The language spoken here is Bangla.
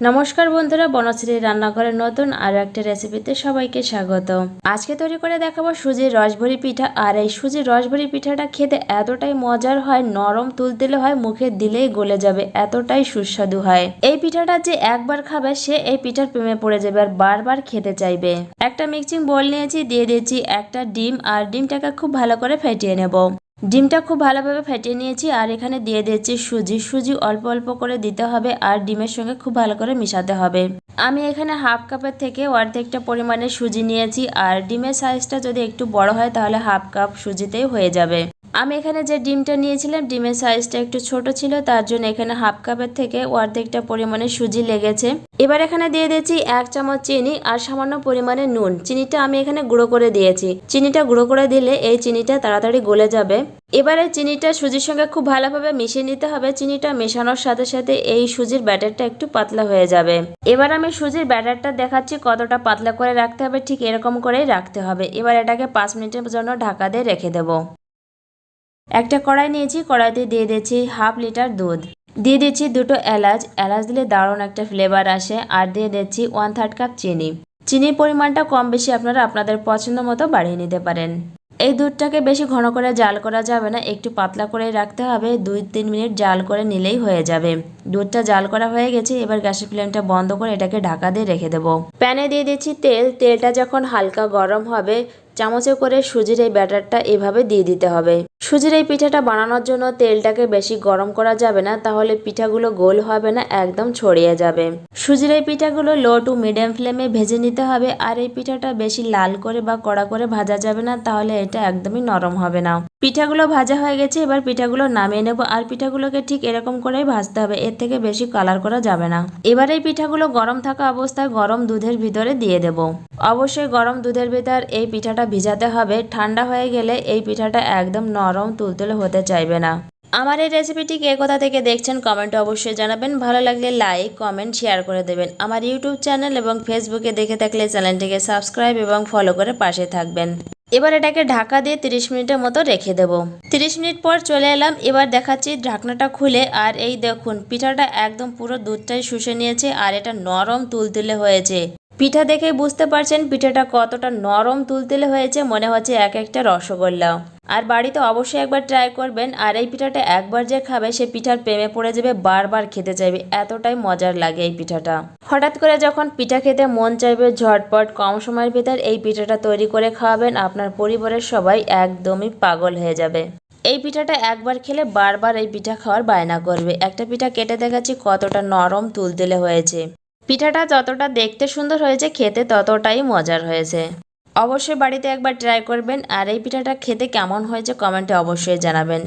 নমস্কার বন্ধুরা বনশ্রী রান্নাঘরের নতুন আরও একটা রেসিপিতে সবাইকে স্বাগত। আজকে তৈরি করে দেখাবো সুজির রসভরি পিঠা। আর এই সুজির রসভরি পিঠাটা খেতে এতটাই মজার হয়, নরম তুলতুলে হয়, মুখে দিলেই গলে যাবে, এতটাই সুস্বাদু হয়। এই পিঠাটা যে একবার খাবে, সে এই পিঠার প্রেমে পড়ে যাবে আর বারবার খেতে চাইবে। একটা মিক্সিং বোল নিয়েছি, দিয়ে দিয়েছি একটা ডিম, আর ডিমটাকে খুব ভালো করে ফেটিয়ে নেব। ডিমটা খুব ভালোভাবে ফেটিয়ে নিয়েছি আর এখানে দিয়ে দিয়েছি সুজি। সুজি অল্প অল্প করে দিতে হবে আর ডিমের সঙ্গে খুব ভালো করে মিশাতে হবে। আমি এখানে হাফ কাপের থেকে অর্ধেকটা পরিমাণে সুজি নিয়েছি আর ডিমের সাইজটা যদি একটু বড় হয় তাহলে হাফ কাপ সুজিতেই হয়ে যাবে। আমি এখানে যে ডিমটা নিয়েছিলাম, ডিমের সাইজটা একটু ছোট ছিল, তার জন্য এখানে হাফ কাপের থেকে অর্ধেকটা পরিমাণে সুজি লেগেছে। এবার এখানে দিয়ে দিয়েছি এক চামচ চিনি আর সামান্য পরিমাণে নুন। চিনিটা আমি এখানে গুঁড়ো করে দিয়েছি। চিনিটা গুঁড়ো করে দিলে এই চিনিটা তাড়াতাড়ি গলে যাবে। এবারে চিনিটা সুজির সঙ্গে খুব ভালোভাবে মিশিয়ে নিতে হবে। চিনিটা মেশানোর সাথে সাথে এই সুজির ব্যাটারটা একটু পাতলা হয়ে যাবে। এবার আমি সুজির ব্যাটারটা দেখাচ্ছি কতটা পাতলা করে রাখতে হবে। ঠিক এরকম করেই রাখতে হবে। এবার এটাকে পাঁচ মিনিটের জন্য ঢাকা দিয়ে রেখে দেবো। একটা কড়াই নিয়েছি, কড়াইতে দিয়ে দিয়েছি হাফ লিটার দুধ। দিয়ে দিচ্ছি দুটো এলাচ এলাচ দিলে দারুণ একটা ফ্লেভার আসে। আর দিয়ে দিচ্ছি ওয়ান থার্ড কাপ চিনি। চিনির পরিমাণটা কম বেশি আপনারা আপনাদের পছন্দ মতো বাড়িয়ে নিতে পারেন। এই দুধটাকে বেশি ঘন করে জাল করা যাবে না, একটু পাতলা করে রাখতে হবে। দুই তিন মিনিট জাল করে নিলেই হয়ে যাবে। দুধটা জাল করা হয়ে গেছে, এবার গ্যাসের ফ্লেমটা বন্ধ করে এটাকে ঢাকা দিয়ে রেখে দেবো। প্যানে দিয়ে দিচ্ছি তেল। তেলটা যখন হালকা গরম হবে, চামচে করে সুজির এই ব্যাটারটা এভাবে দিয়ে দিতে হবে। সুজির এই পিঠাটা বানানোর জন্য তেলটাকে বেশি গরম করা যাবে না, তাহলে পিঠাগুলো গোল হবে না, একদম ছড়িয়ে যাবে। সুজির এই পিঠাগুলো লো টু মিডিয়াম ফ্লেমে ভেজে নিতে হবে, আর এই পিঠাটা বেশি লাল করে বা কড়া করে ভাজা যাবে না, তাহলে এটা একদমই নরম হবে না। পিঠাগুলো ভাজা হয়ে গেছে, এবার পিঠাগুলো নামিয়ে নেব। আর পিঠাগুলোকে ঠিক এরকম করেই ভাজতে হবে, এর থেকে বেশি কালার করা যাবে না। এবার এই পিঠাগুলো গরম থাকা অবস্থায় গরম দুধের ভিতরে দিয়ে দেব। অবশ্যই গরম দুধের ভিতর এই পিঠাটা ভিজাতে হবে। ঠান্ডা হয়ে গেলে এই পিঠাটা একদম নরম তুলতুলে হতে চাইবে না। আমার এই রেসিপিটি কে কোথা থেকে দেখছেন কমেন্টে অবশ্যই জানাবেন। ভালো লাগলে লাইক কমেন্ট শেয়ার করে দেবেন। আমার ইউটিউব চ্যানেল এবং ফেসবুকে দেখে থাকলে চ্যানেলটিকে সাবস্ক্রাইব এবং ফলো করে পাশে থাকবেন। এবার এটাকে ঢাকা দিয়ে 30 মিনিটের মতো রেখে দেব। 30 মিনিট পর চলে এলাম, এবার দেখাচ্ছি ঢাকনাটা খুলে। আর এই দেখুন, পিঠাটা একদম পুরো দুধটাই শুষে নিয়েছে আর এটা নরম তুলতুলে হয়েছে। পিঠা দেখে বুঝতে পারছেন পিঠাটা কতটা নরম তুলতুলে হয়েছে, মনে হচ্ছে এক একটা রসগোল্লা। আর বাড়িতে অবশ্যই একবার ট্রাই করবেন। আর এই পিঠাটা একবার যে খাবে, সে পিঠার প্রেমে পড়ে যাবে, বারবার খেতে চাইবে। এতটাই মজার লাগে এই পিঠাটা। হঠাৎ করে যখন পিঠা খেতে মন চাইবে, ঝটপট কম সময়ের ভিতর এই পিঠাটা তৈরি করে খাওয়াবেন। আপনার পরিবারের সবাই একদমই পাগল হয়ে যাবে। এই পিঠাটা একবার খেলে বারবার এই পিঠা খাওয়ার বায়না করবে। একটা পিঠা কেটে দেখাচ্ছি কতটা নরম তুলতুলে হয়েছে। পিঠাটা যতটা দেখতে সুন্দর হয়েছে, খেতে ততটাই মজার হয়েছে। অবশ্যই বাড়িতে একবার ট্রাই করবেন। আর এই পিঠাটা খেতে কেমন হয়েছে কমেন্টে অবশ্যই জানাবেন।